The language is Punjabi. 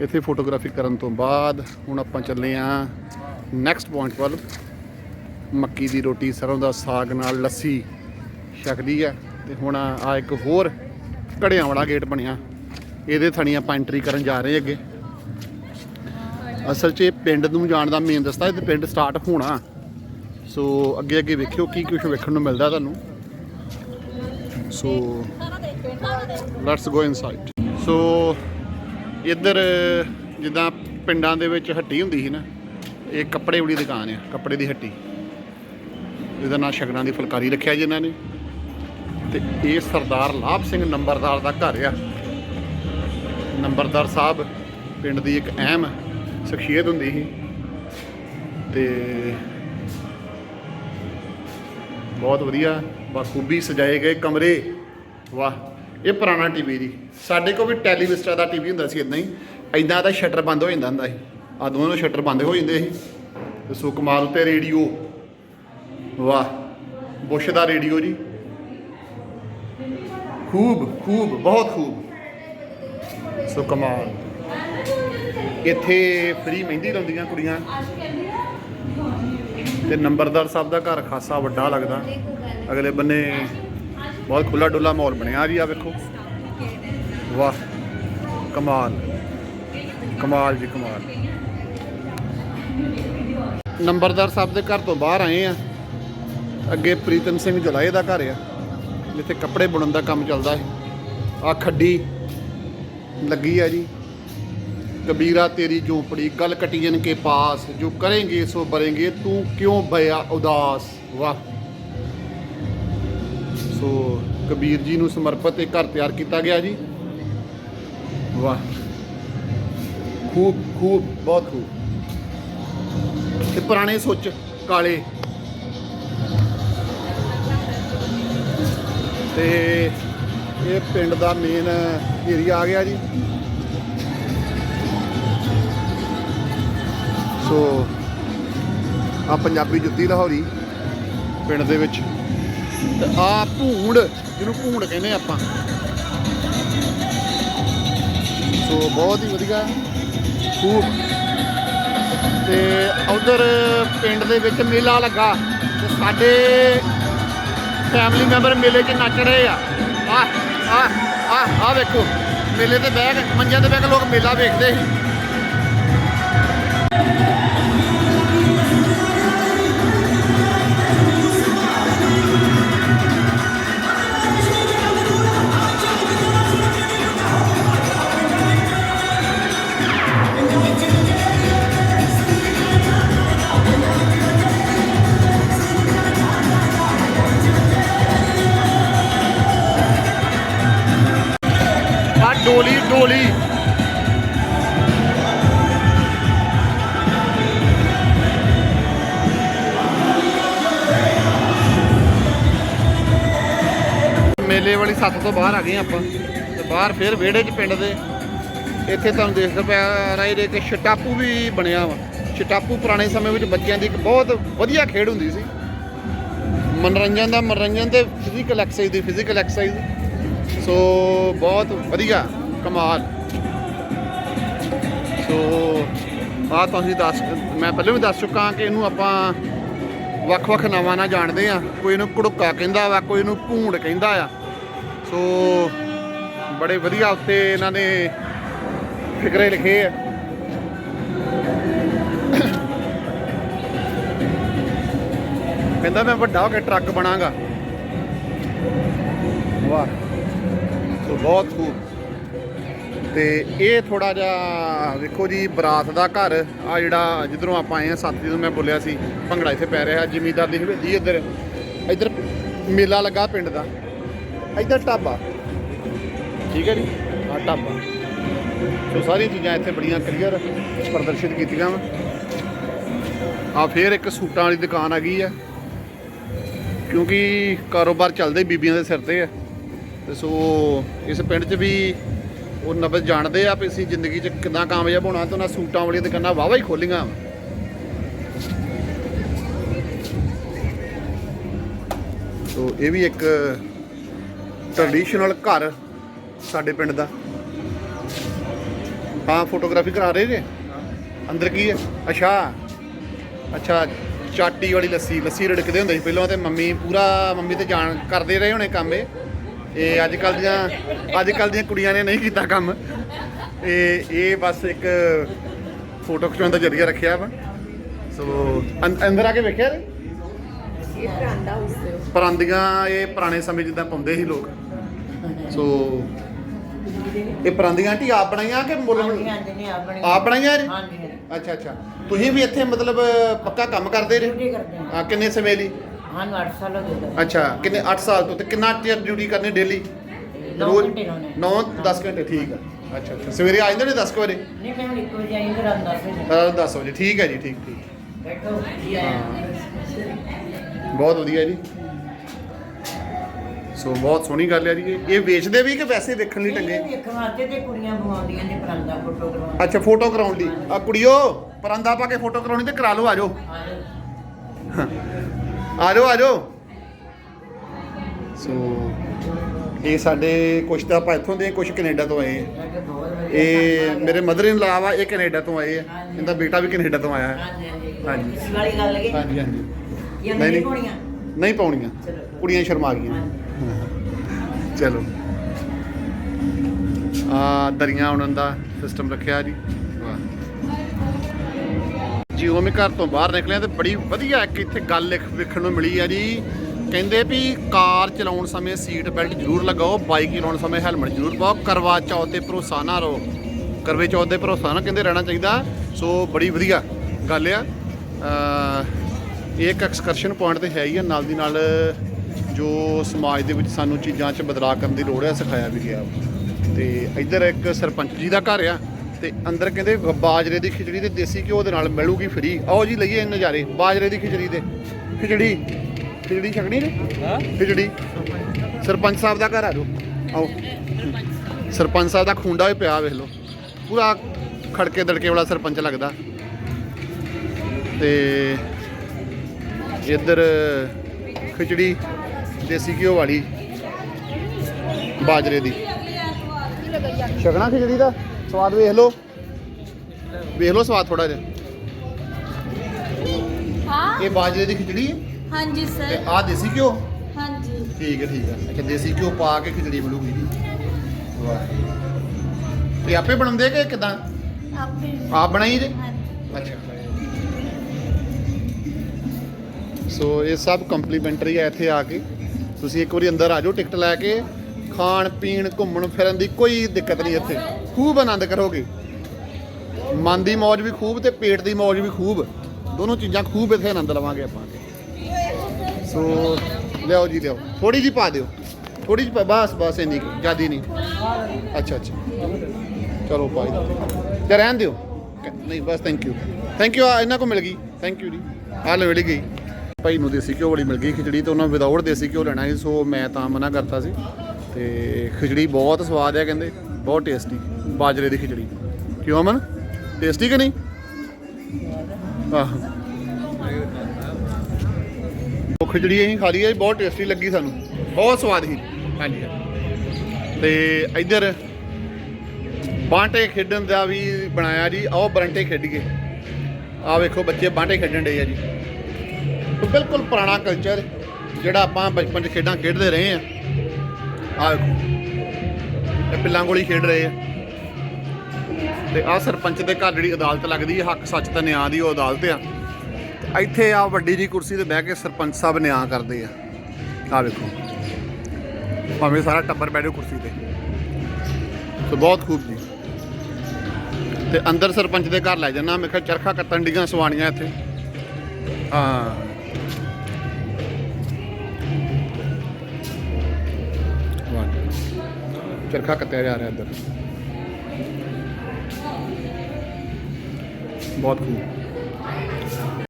ਇੱਥੇ ਫੋਟੋਗ੍ਰਾਫੀ ਕਰਨ ਤੋਂ ਬਾਅਦ ਹੁਣ ਆਪਾਂ ਚੱਲੇ ਆ ਨੈਕਸਟ ਪੁਆਇੰਟ ਵੱਲ। ਮੱਕੀ ਦੀ ਰੋਟੀ ਸਰੋਂ ਦਾ ਸਾਗ ਨਾਲ ਲੱਸੀ ਛਕਦੀ ਹੈ ਤੇ ਹੁਣ ਆ ਇੱਕ ਹੋਰ ਘੜਿਆਂ ਵਾਲਾ ਗੇਟ ਬਣਿਆ। ਇਹਦੇ ਥਣੀ ਆਪਾਂ ਐਂਟਰੀ ਕਰਨ ਜਾ ਰਹੇ ਅੱਗੇ। ਅਸਲ 'ਚ ਇਹ ਪਿੰਡ ਨੂੰ ਜਾਣ ਦਾ ਮੇਨ ਰਸਤਾ, ਇਹ ਪਿੰਡ ਸਟਾਰਟ ਹੋਣਾ। ਸੋ ਅੱਗੇ ਅੱਗੇ ਵੇਖਿਓ ਕੀ ਕੁਝ ਵੇਖਣ ਨੂੰ ਮਿਲਦਾ ਤੁਹਾਨੂੰ। ਸੋ ਲੈਟਸ ਗੋ ਇਨਸਾਈਡ ਸੋ ਇੱਧਰ ਜਿੱਦਾਂ ਪਿੰਡਾਂ ਦੇ ਵਿੱਚ ਹੱਟੀ ਹੁੰਦੀ ਸੀ ਨਾ, ਇਹ ਕੱਪੜੇ ਵਾਲੀ ਦੁਕਾਨ ਆ, ਕੱਪੜੇ ਦੀ ਹੱਟੀ। ਇਹਦਾ ਨਾਂ ਸ਼ਗਨਾਂ ਦੀ ਫੁਲਕਾਰੀ ਰੱਖਿਆ ਜੀ ਇਹਨਾਂ ਨੇ। ਤੇ ਇਹ ਸਰਦਾਰ ਲਾਭ ਸਿੰਘ ਨੰਬਰਦਾਰ ਦਾ ਘਰ ਆ। ਨੰਬਰਦਾਰ ਸਾਹਿਬ ਪਿੰਡ ਦੀ ਇੱਕ ਅਹਿਮ ਸ਼ਖਸੀਅਤ ਹੁੰਦੀ ਸੀ। ਤੇ ਬਹੁਤ ਵਧੀਆ ਬਾਖੂਬੀ ਸਜਾਏ ਗਏ ਕਮਰੇ। ਵਾਹ। ਇਹ ਪੁਰਾਣਾ ਟੀਵੀ ਜੀ। ਸਾਡੇ ਕੋਲ ਵੀ ਟੈਲੀਵਿਸਟਾ ਦਾ ਟੀਵੀ ਹੁੰਦਾ ਸੀ ਇਦਾਂ ਹੀ। ਇਦਾਂ ਦਾ ਸ਼ਟਰ ਬੰਦ ਹੋ ਜਾਂਦਾ ਹੁੰਦਾ ਸੀ। ਆ ਦੋਨੋਂ ਸ਼ਟਰ ਬੰਦ ਹੋ ਜਾਂਦੇ ਸੀ। ਤੇ ਸੁਕਮਾਲ ਉੱਤੇ ਰੇਡੀਓ। ਵਾਹ, ਬੁਸ਼ ਦਾ ਰੇਡੀਓ ਜੀ। ਖੂਬ ਖੂਬ, ਬਹੁਤ ਖੂਬ। ਸੋ ਕਮਾਲ ਇੱਥੇ ਫ੍ਰੀ ਮਹਿੰਦੀ ਲਾਉਂਦੀਆਂ ਕੁੜੀਆਂ। ਤੇ ਨੰਬਰਦਾਰ ਸਾਹਿਬ ਦਾ ਘਰ ਖਾਸਾ ਵੱਡਾ ਲੱਗਦਾ। ਅਗਲੇ ਬੰਨੇ ਬਹੁਤ ਖੁੱਲਾ ਡੁੱਲਾ ਮਾਹੌਲ ਬਣਿਆ ਜੀ ਆ, ਵੇਖੋ। ਵਾਹ, ਕਮਾਲ। ਕਮਾਲ ਜੀ ਕਮਾਲ। ਨੰਬਰਦਾਰ ਸਾਹਿਬ ਦੇ ਘਰ ਤੋਂ ਬਾਹਰ ਆਏ ਆ। ਅੱਗੇ ਪ੍ਰੀਤਮ ਸਿੰਘ ਜੁਲਾਏ ਦਾ ਘਰ ਆ। ਜਿੱਥੇ ਕੱਪੜੇ ਬੁਣਨ ਦਾ ਕੰਮ ਚੱਲਦਾ ਸੀ। ਆ ਖੱਡੀ ਲੱਗੀ ਆ ਜੀ। ਕਬੀਰਾ, ਤੇਰੀ ਝੋਪੜੀ, ਗਲ ਕਟੀਨ ਕੇ ਪਾਸ। ਜੋ ਕਰੇਂਗੇ, ਸੋ ਬਰੇਂਗੇ। ਤੂੰ ਕਿਉਂ ਬਿਆ ਉਦਾਸ? ਵਾਹ। ਸੋ ਕਬੀਰ ਜੀ ਨੂੰ ਸਮਰਪਿਤ ਇਹ ਘਰ ਤਿਆਰ ਕੀਤਾ ਗਿਆ ਜੀ। ਵਾਹ। ਖੂਬ ਖੂਬ, ਬਹੁਤ ਖੂਬ। ਤੇ ਪੁਰਾਣੇ ਸੁੱਚ ਕਾਲੇ। ਤੇ ਇਹ ਪਿੰਡ ਦਾ ਮੇਨ ਏਰੀਆ ਆ ਗਿਆ ਜੀ। ਸੋ ਆ ਪੰਜਾਬੀ ਜੁੱਤੀ ਲਾਹੌਰੀ ਪਿੰਡ ਦੇ ਵਿੱਚ। ਤੇ ਆ ਭੂੰਡ, ਜਿਹਨੂੰ ਭੂੰਡ ਕਹਿੰਦੇ ਆਪਾਂ। ਸੋ ਬਹੁਤ ਹੀ ਵਧੀਆ। ਖੂਬ ਤੇ ਉਧਰ ਪਿੰਡ ਦੇ ਵਿੱਚ ਮੇਲਾ ਲੱਗਾ। ਤੇ ਸਾਡੇ ਫੈਮਿਲੀ ਮੈਂਬਰ ਮੇਲੇ 'ਚ ਨੱਚ ਰਹੇ ਆ। ਆ ਆ ਆ ਆ ਵੇਖੋ। ਮੇਲੇ ਤੇ ਬਹਿ ਕੇ, ਮੰਜਿਆਂ ਤੇ ਬਹਿ ਕੇ ਲੋਕ ਮੇਲਾ ਵੇਖਦੇ ਸੀ। ਵਾਲੀ ਸੱਤ ਤੋਂ ਬਾਹਰ ਆ ਗਏ ਆਪਾਂ। ਤੇ ਬਾਹਰ ਫਿਰ ਵਿਹੜੇ 'ਚ ਪਿੰਡ ਦੇ। ਇੱਥੇ ਤੁਹਾਨੂੰ ਦੇਖਦੇ ਪਿਆ ਰਾਈ ਦੇ ਕਿ ਛਟਾਪੂ ਵੀ ਬਣਿਆ ਵਾ। ਛਟਾਪੂ ਪੁਰਾਣੇ ਸਮੇਂ ਵਿੱਚ ਬੱਚਿਆਂ ਦੀ ਇੱਕ ਬਹੁਤ ਵਧੀਆ ਖੇਡ ਹੁੰਦੀ ਸੀ। ਮਨੋਰੰਜਨ ਦਾ ਮਨੋਰੰਜਨ ਤੇ ਫਿਜ਼ੀਕਲ ਐਕਸਰਸਾਈਜ਼ ਦੀ ਫਿਜ਼ੀਕਲ ਐਕਸਰਸਾਈਜ਼ ਸੋ ਬਹੁਤ ਵਧੀਆ ਕਮਾਲ। ਸੋ ਆ ਤੁਸੀਂ ਦੱਸ, ਮੈਂ ਪਹਿਲਾਂ ਵੀ ਦੱਸ ਚੁੱਕਾ ਕਿ ਇਹਨੂੰ ਆਪਾਂ ਵੱਖ-ਵੱਖ ਨਾਵਾਂ ਨਾਲ ਜਾਣਦੇ ਆ। ਕੋਈ ਇਹਨੂੰ ਕੁੜੁੱਕਾ ਕਹਿੰਦਾ ਵਾ, ਕੋਈ ਇਹਨੂੰ ਭੂੰਡ ਕਹਿੰਦਾ ਆ। ਸੋ ਬੜੇ ਵਧੀਆ ਉੱਤੇ ਇਹਨਾਂ ਨੇ ਫਿਕਰੇ ਲਿਖੇ ਆ। ਕਹਿੰਦਾ ਮੈਂ ਵੱਡਾ ਹੋ ਕੇ ਟਰੱਕ ਬਣਾਂਗਾ। ਵਾਹ। ਸੋ ਬਹੁਤ ਖੂਬ। ਤੇ ਇਹ ਥੋੜਾ ਜਿਹਾ ਵੇਖੋ ਜੀ, ਬਰਾਤ ਦਾ ਘਰ, ਆ ਜਿਹੜਾ ਜਿੱਧਰੋਂ ਆਪਾਂ ਆਏ ਆ ਸਾਥੀ ਨੂੰ ਮੈਂ ਬੋਲਿਆ ਸੀ, ਭੰਗੜਾ ਇੱਥੇ ਪੈ ਰਿਹਾ, ਜ਼ਿਮੀਦਾਰ ਦੀ ਹਵੇਲੀ ਇੱਧਰ। ਇੱਧਰ ਮੇਲਾ ਲੱਗਾ ਪਿੰਡ ਦਾ। ਇੱਧਰ ਢਾਬਾ। ਠੀਕ ਹੈ ਜੀ? ਆ ਢਾਬਾ। ਸੋ ਸਾਰੀਆਂ ਚੀਜ਼ਾਂ ਇੱਥੇ ਬੜੀਆਂ ਕਲੀਅਰ ਪ੍ਰਦਰਸ਼ਿਤ ਕੀਤੀਆਂ ਵਾ। ਆ ਫੇਰ ਇੱਕ ਸੂਟਾਂ ਵਾਲੀ ਦੁਕਾਨ ਆ ਗਈ ਆ। ਕਿਉਂਕਿ ਕਾਰੋਬਾਰ ਚੱਲਦੇ ਬੀਬੀਆਂ ਦੇ ਸਿਰ ਤੇ ਆ। ਤੇ ਸੋ ਇਸ ਪਿੰਡ 'ਚ ਵੀ ਉਹ ਨਬਜ਼ ਜਾਣਦੇ ਆ ਵੀ ਅਸੀਂ ਜ਼ਿੰਦਗੀ 'ਚ ਕਿੱਦਾਂ ਕਾਮਯਾਬ ਹੋਣਾ ਤੇ ਉਹਨਾਂ ਸੂਟਾਂ ਵਾਲੀਆਂ ਦੁਕਾਨਾਂ ਵਾਵਾ ਹੀ ਖੋਲੀਆਂ ਵਾ। ਸੋ ਇਹ ਵੀ ਇੱਕ ਟ੍ਰੈਡੀਸ਼ਨਲ ਘਰ ਸਾਡੇ ਪਿੰਡ ਦਾ। ਹਾਂ ਫੋਟੋਗ੍ਰਾਫੀ ਕਰਾ ਰਹੇ ਜੇ? ਅੰਦਰ ਕੀ ਹੈ? ਅੱਛਾ। ਅੱਛਾ ਚਾਟੀ ਵਾਲੀ ਲੱਸੀ। ਲੱਸੀ ਰੜਕਦੇ ਹੁੰਦੇ ਸੀ ਪਹਿਲਾਂ ਤੇ ਮੰਮੀ ਪੂਰਾ ਮੰਮੀ ਤੇ ਜਾਣ ਕਰਦੇ ਰਹੇ ਹੋਣੇ ਕੰਮ ਇਹ। ਇਹ ਅੱਜ ਕੱਲ ਦੀਆਂ ਅੱਜ ਕੱਲ ਦੀਆਂ ਕੁੜੀਆਂ ਨੇ ਨਹੀਂ ਕੀਤਾ ਕੰਮ। ਇਹ ਇਹ ਬਸ ਇੱਕ ਫੋਟੋ ਖਿਚਾਉਣ ਦਾ ਜਰੀਆ ਰੱਖਿਆ ਵਾ। ਸੋ ਅੰਦਰ ਆ ਕੇ ਵੇਖਿਆ ਇਹ ਪਰਾਂਦਾ ਉਸਦੇ ਪਰਾਂਦੀਆਂ ਇਹ ਪੁਰਾਣੇ ਸਮੇਂ ਜਿੱਦਾਂ ਪਾਉਂਦੇ ਸੀ ਲੋਕ। ਸੋ ਇਹ ਪਰਾਂਦੀਆਂ ਆਂਟੀ ਆਪ ਬਣਾਈਆਂ ਕਿ ਮੁੱਲ ਹਾਂਜੀ ਹਾਂਜੀ ਨਹੀਂ ਆਪਣੀ ਆਪ ਬਣਾਈਆਂ ਇਹ? ਹਾਂਜੀ ਹਾਂਜੀ। ਅੱਛਾ ਅੱਛਾ। ਤੁਸੀਂ ਵੀ ਇੱਥੇ ਮਤਲਬ ਪੱਕਾ ਕੰਮ ਕਰਦੇ ਡਿਊਟੀ ਰਹੇ ਕਰਦੇ ਹਾਂ। ਆ ਕਿੰਨੇ ਸਮੇਂ ਲਈ? ਸਾਨੂੰ 8 ਸਾਲ ਹੋ। ਗਏ ਅੱਛਾ ਕਿੰਨੇ 8 ਸਾਲ ਤੋਂ ਤੇ ਕਿੰਨਾ ਚਿਰ ਡਿਊਟੀ ਕਰਨੀ ਡੇਲੀ? ਨੌ ਘੰਟੇ ਲਾਉਣੇ। 9 10 ਘੰਟੇ ਠੀਕ ਆ। ਅੱਛਾ ਅੱਛਾ। ਸਵੇਰੇ ਆ ਜਾਂਦੇ ਨੇ 10 ਵਜੇ? ਨਹੀਂ ਮੈਂ ਹੁਣ ਇੱਕ ਵਜੇ ਆਈ ਫਿਰ ਆਂਦਾ ਸੀ 10 ਵਜੇ ਠੀਕ ਹੈ ਜੀ ਠੀਕ ਠੀਕ। ਬੈਠੋ ਜੀ ਆਇਆ। ਬਹੁਤ ਵਧੀਆ ਜੀ। ਸੋ ਬਹੁਤ ਸੋਹਣੀ ਗੱਲ ਹੈ ਜੀ। ਇਹ। ਇਹ ਵੇਚਦੇ ਵੀ ਕਿ ਵੈਸੇ ਵੇਖਣ ਲਈ ਟੰਗੇ? ਇਹ ਵੇਖਣ ਵਾਸਤੇ ਤੇ ਕੁੜੀਆਂ ਬੁਆਉਂਦੀਆਂ ਨੇ ਪਰਾਂਦਾ ਫੋਟੋ ਕਰਵਾਉਣ ਅੱਛਾ ਫੋਟੋ ਕਰਾਉਣ ਲਈ ਆ ਕੁੜੀਓ ਪਰਾਂਦਾ ਪਾ ਕੇ ਫੋਟੋ ਕਰਾਉਣੀ ਤੇ ਕਰਾ ਲਓ ਆਜੋ। ਆਜੋ ਆਜੋ ਸੋ ਇਹ ਸਾਡੇ ਕੁਛ ਤਾਂ ਆਪਾਂ ਇੱਥੋਂ ਦੇ ਕੁਛ ਕੈਨੇਡਾ ਤੋਂ ਆਏ ਆ ਇਹ ਮੇਰੇ ਮਦਰ ਇਨ ਲਾ ਵਾ ਇਹ ਕੈਨੇਡਾ ਤੋਂ ਆਏ ਆ। ਇਹਦਾ ਬੇਟਾ ਵੀ ਕੈਨੇਡਾ ਤੋਂ ਆਇਆ। ਹੈ ਹਾਂਜੀ ਹਾਂਜੀ। ਹਾਂਜੀ। ਇਸ ਵਾਲੀ ਗੱਲ ਲਗੇ ਹਾਂਜੀ ਹਾਂਜੀ। ਇਹ ਨਹੀਂ, ਨਹੀਂ। ਨਹੀਂ। ਹੋਣੀਆਂ ਨਹੀਂ ਪਾਉਣੀਆਂ। ਚਲੋ। ਕੁੜੀਆਂ ਸ਼ਰਮਾ ਗਈਆਂ ਹਾਂਜੀ। ਚਲੋ। ਆ ਦਰੀਆਂ ਆਉਣ ਦਾ ਸਿਸਟਮ ਰੱਖਿਆ ਜੀ। ਵਾਹ। ਜੀ, ਉਹ ਮੈਂ ਘਰ ਤੋਂ ਬਾਹਰ ਨਿਕਲਿਆ ਤੇ ਬੜੀ ਵਧੀਆ ਇੱਕ ਇੱਥੇ ਗੱਲ ਇੱਕ ਵੇਖਣ ਨੂੰ ਮਿਲੀ ਆ ਜੀ। ਕਹਿੰਦੇ ਵੀ ਕਾਰ ਚਲਾਉਣ ਸਮੇਂ ਸੀਟ ਬੈਲਟ ਜ਼ਰੂਰ ਲਗਾਓ ਬਾਈਕ ਚਲਾਉਣ ਸਮੇਂ ਹੈਲਮਟ ਜ਼ਰੂਰ ਪਾਓ, ਕਰਵਾ ਚੌਥ ਤੇ ਭਰੋਸਾ ਨਾ ਰਹੋ। ਕਰਵੇ ਚੌਥ 'ਤੇ ਭਰੋਸਾ ਨਾ ਕਹਿੰਦੇ ਰਹਿਣਾ ਚਾਹੀਦਾ। ਸੋ ਬੜੀ ਵਧੀਆ ਗੱਲ ਆ। ਇਹ ਇੱਕ ਐਕਸਕਰਸ਼ਨ ਪੁਆਇੰਟ ਤੇ ਹੈ ਹੀ ਆ, ਨਾਲ ਦੀ ਨਾਲ ਜੋ ਸਮਾਜ ਦੇ ਵਿੱਚ ਸਾਨੂੰ ਚੀਜ਼ਾਂ 'ਚ ਬਦਲਾਅ ਕਰਨ ਦੀ ਲੋੜ ਹੈ ਸਿਖਾਇਆ ਵੀ ਗਿਆ। ਤੇ ਇੱਧਰ ਇੱਕ ਸਰਪੰਚ ਜੀ ਦਾ ਘਰ ਆ ਤੇ ਅੰਦਰ ਕਹਿੰਦੇ ਬਾਜਰੇ ਦੀ ਖਿਚੜੀ ਤੇ ਦੇਸੀ ਘਿਓ ਦੇ ਨਾਲ ਮਿਲੂਗੀ ਫਰੀ ਆਓ ਜੀ ਲਈਏ ਇਹ ਨਜ਼ਾਰੇ ਬਾਜਰੇ ਦੀ ਖਿਚੜੀ ਤੇ। ਖਿਚੜੀ ਖਿਚੜੀ ਛਕਣੀ ਨੇ ਹਾਂ। ਖਿਚੜੀ। ਸਰਪੰਚ ਸਾਹਿਬ ਦਾ ਘਰ ਆ ਜਾਓ ਆਓ। ਸਰਪੰਚ ਸਾਹਿਬ ਦਾ ਖੁੰਡਾ ਵੀ ਪਿਆ ਵੇਖ ਲਓ। ਪੂਰਾ ਖੜਕੇ ਦੜਕੇ ਵਾਲਾ ਸਰਪੰਚ ਲੱਗਦਾ। ਤੇ ਇੱਧਰ ਖਿਚੜੀ। ਦੇਸੀ ਘਿਓ ਵਾਲੀ ਬਾਜਰੇ ਦੀ। ਛਕਣਾ ਖਿਚੜੀ ਦਾ ਸਵਾਦ ਵੇਖ ਲਓ। ਵੇਖ ਲਓ ਸਵਾਦ ਥੋੜਾ ਜਿਹਾ। ਹਾਂ। ਇਹ ਬਾਜਰੇ ਦੀ ਖਿਚੜੀ ਹੈ? ਹਾਂਜੀ ਤੇ ਸਰ ਆਹ ਦੇਸੀ ਘਿਓ? ਹਾਂਜੀ। ਠੀਕ ਹੈ ਠੀਕ ਹੈ। ਅੱਛਾ ਦੇਸੀ ਘਿਓ ਪਾ ਕੇ ਖਿਚੜੀ ਬਣੂਗੀ ਜੀ। ਵਾਹ। ਇਹ ਆਪੇ ਬਣਾਉਂਦੇ ਕਿ ਕਿਦਾਂ? ਆਪੇ। ਆਪ ਬਣਾਈ ਜੇ? ਹਾਂਜੀ। ਅੱਛਾ। ਸੋ ਇਹ ਸਭ ਕੰਪਲੀਮੈਂਟਰੀ ਹੈ ਇੱਥੇ ਆ ਕੇ। ਤੁਸੀਂ ਇੱਕ ਵਾਰੀ ਅੰਦਰ ਆ ਜਾਓ ਟਿਕਟ ਲੈ ਕੇ ਖਾਣ ਪੀਣ ਘੁੰਮਣ ਫਿਰਨ ਦੀ ਕੋਈ ਦਿੱਕਤ ਨਹੀਂ ਇੱਥੇ। ਖੂਬ ਆਨੰਦ ਕਰੋਗੇ। ਮਨ ਦੀ ਮौज ਵੀ ਖੂਬ ਤੇ ਪੇਟ ਦੀ ਮौज ਵੀ ਖੂਬ। ਦੋਨੋਂ ਚੀਜ਼ਾਂ ਖੂਬ ਇੱਥੇ ਆਨੰਦ ਲਵਾਂਗੇ ਆਪਾਂ। ਸੋ ਲਿਆਓ ਜੀ ਲਿਆਓ। ਥੋੜੀ ਜੀ ਪਾ ਦਿਓ। ਥੋੜੀ ਜੀ ਬਸ ਬਸ ਇੰਨੀ ਕੁ, ਜ਼ਿਆਦੀ ਨਹੀਂ। ਅੱਛਾ ਅੱਛਾ। ਚਲੋ ਪਾਈ ਦਿਓ ਜਾਂ ਰਹਿਣ ਦਿਓ। ਨਹੀਂ ਬਸ ਥੈਂਕ ਯੂ ਥੈਂਕ ਯੂ ਇਹਨਾਂ ਕੋ ਮਿਲ ਗਈ। ਥੈਂਕ ਯੂ ਜੀ। ਆਹ ਲੈ ਮਿਲ ਗਈ। ਭਾਈ ਨੂੰ ਦੇਸੀ ਘਿਓ ਵਾਲੀ ਮਿਲ ਗਈ ਖਿਚੜੀ ਤੇ ਉਹਨਾਂ ਵਿਦਆਊਟ ਦੇਸੀ ਘਿਓ ਲੈਣਾ ਸੀ ਸੋ ਮੈਂ ਤਾਂ ਮਨਾ ਕਰਤਾ ਸੀ। ਤੇ ਖਿਚੜੀ ਬਹੁਤ ਸਵਾਦ ਹੈ ਕਹਿੰਦੇ ਬਹੁਤ ਟੇਸਟੀ ਬਾਜਰੇ ਦੀ ਖਿਚੜੀ। ਕਿਉਂ ਅਮਨ? ਟੇਸਟੀ ਕਿ ਨਹੀਂ? ਆਹ। ਉਹ ਖਿਚੜੀ ਅਸੀਂ ਖਾ ਲਈ ਹੈ ਜੀ, ਬਹੁਤ ਟੇਸਟੀ ਲੱਗੀ ਸਾਨੂੰ ਬਹੁਤ ਸਵਾਦ ਸੀ। ਹਾਂਜੀ। ਤੇ ਇੱਧਰ ਬਾਂਟੇ ਖੇਡਣ ਦਾ ਵੀ ਬਣਾਇਆ ਜੀ ਆਓ ਬਰੰਟੇ ਖੇਡੀਏ। ਆਹ ਵੇਖੋ ਬੱਚੇ ਬਾਂਟੇ ਖੇਡਣ ਡੇ ਆ ਜੀ। ਬਿਲਕੁਲ ਪੁਰਾਣਾ ਕਲਚਰ ਜਿਹੜਾ ਆਪਾਂ ਬਚਪਨ 'ਚ ਖੇਡਾਂ ਖੇਡਦੇ ਰਹੇ ਆ। ਆਹ ਵੇਖੋ। ਇਹ ਪਿੱਲਾਂ ਗੋਲੀ ਖੇਡ ਰਹੇ ਆ। ਤੇ ਆਹ ਸਰਪੰਚ ਦੇ ਘਰ ਜਿਹੜੀ ਅਦਾਲਤ ਲੱਗਦੀ ਹੈ ਹੱਕ ਸੱਚ ਤੇ ਨਿਆਂ ਦੀ ਉਹ ਅਦਾਲਤ ਆ। ਇੱਥੇ ਆ ਵੱਡੀ ਜੀ ਕੁਰਸੀ ਤੇ ਬਹਿ ਕੇ ਸਰਪੰਚ ਸਾਹਿਬ ਨਿਆਂ ਕਰਦੇ ਆ। ਆਹ ਵੇਖੋ। ਭਾਵੇਂ ਸਾਰਾ ਟੱਬਰ ਬੈਠੋ ਕੁਰਸੀ ਤੇ। ਸੋ ਬਹੁਤ ਖੂਬ ਜੀ। ਤੇ ਅੰਦਰ ਸਰਪੰਚ ਦੇ ਘਰ ਲੈ ਜਾਣਾ ਮੈਂ ਕਿਹਾ ਚਰਖਾ ਕੱਤਣ ਡੀਆਂ ਸਵਾਣੀਆਂ ਇੱਥੇ। ਹਾਂ। ਵਾਹ। ਚਰਖਾ ਜਾ ਰਿਹਾ ਇੱਧਰ ਬਹੁਤ ਖੂਬ